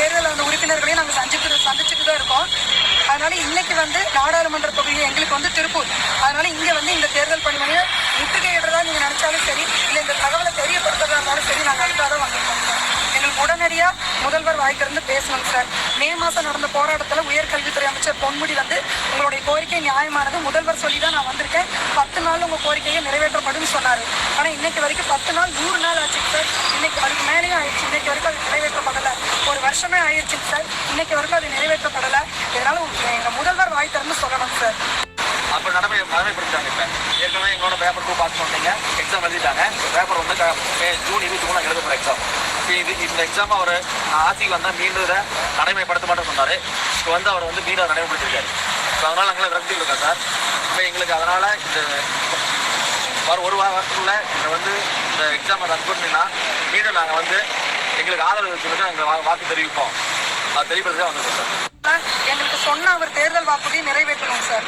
தேர்தல் அந்த உறுப்பினர்களையும் நாங்கள் சந்திச்சு சந்திச்சுட்டு தான் இருக்கோம். அதனால இன்னைக்கு வந்து நாடாளுமன்ற தொகுதி எங்களுக்கு வந்து திருப்பூர். அதனால இங்கே வந்து இந்த தேர்தல் பணிமனையை முற்றுகையிடுறதா நீங்கள் நினைச்சாலும் சரி இல்லை இந்த தகவலை தெரியப்படுத்துறதா இருந்தாலும் சரி நாங்கள் அதுக்காக தான் வந்திருக்கோம் சார். எங்களுக்கு உடனடியாக முதல்வர் வாய்க்கிருந்து பேசணும் சார். மே மாதம் நடந்த போராட்டத்தில் உயர்கல்வித்துறை அமைச்சர் பொன்முடி வந்து உங்களுடைய கோரிக்கை நியாயமானது முதல்வர் சொல்லி தான் நான் வந்திருக்கேன். பத்து நாள் உங்கள் கோரிக்கையை நிறைவேற்றப்படும் சொன்னார். ஆனால் இன்னைக்கு வரைக்கும் பத்து நாள் நூறு நாள் ஆச்சு சார் இன்னைக்கு அதுக்கு மேலேயும் ஆயிடுச்சு இன்னைக்கு வரைக்கும் அது நிறைவேற்றப்படல ஒரு வருஷமே ஆயிடுச்சு சார். இன்னைக்கு வரைக்கும் அது நிறைவேற்றப்படல. இதனால எங்கள் எங்க முதல்வர் வாய் திறந்து சொல்லணும் சார். அப்போ நடமை நடைமுறைப்படுத்திட்டாங்க இப்போ. ஏற்கனவே எங்களோட பேப்பர் டூ பாஸ் பண்ணீங்க எக்ஸாம் எழுதிட்டாங்க. பேப்பர் வந்து க- ஜூன் இருபத்தி மூணு எழுத போகிற எக்ஸாம் இது இந்த எக்ஸாம் அவர் ஆட்சிக்கு வந்தால் மீண்டும் இதை நடைமுறைப்படுத்த மாட்டேன்னு சொன்னார். இப்போ வந்து அவர் வந்து மீண்டும் நடைமுறைப்படுத்திருக்காரு இப்போ அதனால் நாங்கள் விரக்தி இருக்கோம் சார். இப்போ எங்களுக்கு அதனால் இந்த வர ஒரு வார வாரத்துக்குள்ள இதை வந்து இந்த எக்ஸாமை ரன் பண்ணினா மீண்டும் நாங்கள் வந்து எங்களுக்கு ஆதரவு இருக்கிறதுக்கு நாங்கள் வாக்கு தெரிவிப்போம். அது தான் வந்திருக்கோம் சார் எங்களுக்கு சொன்ன அவர் தேர்தல் வாக்குறுதியை நிறைவேற்றணும் சார்.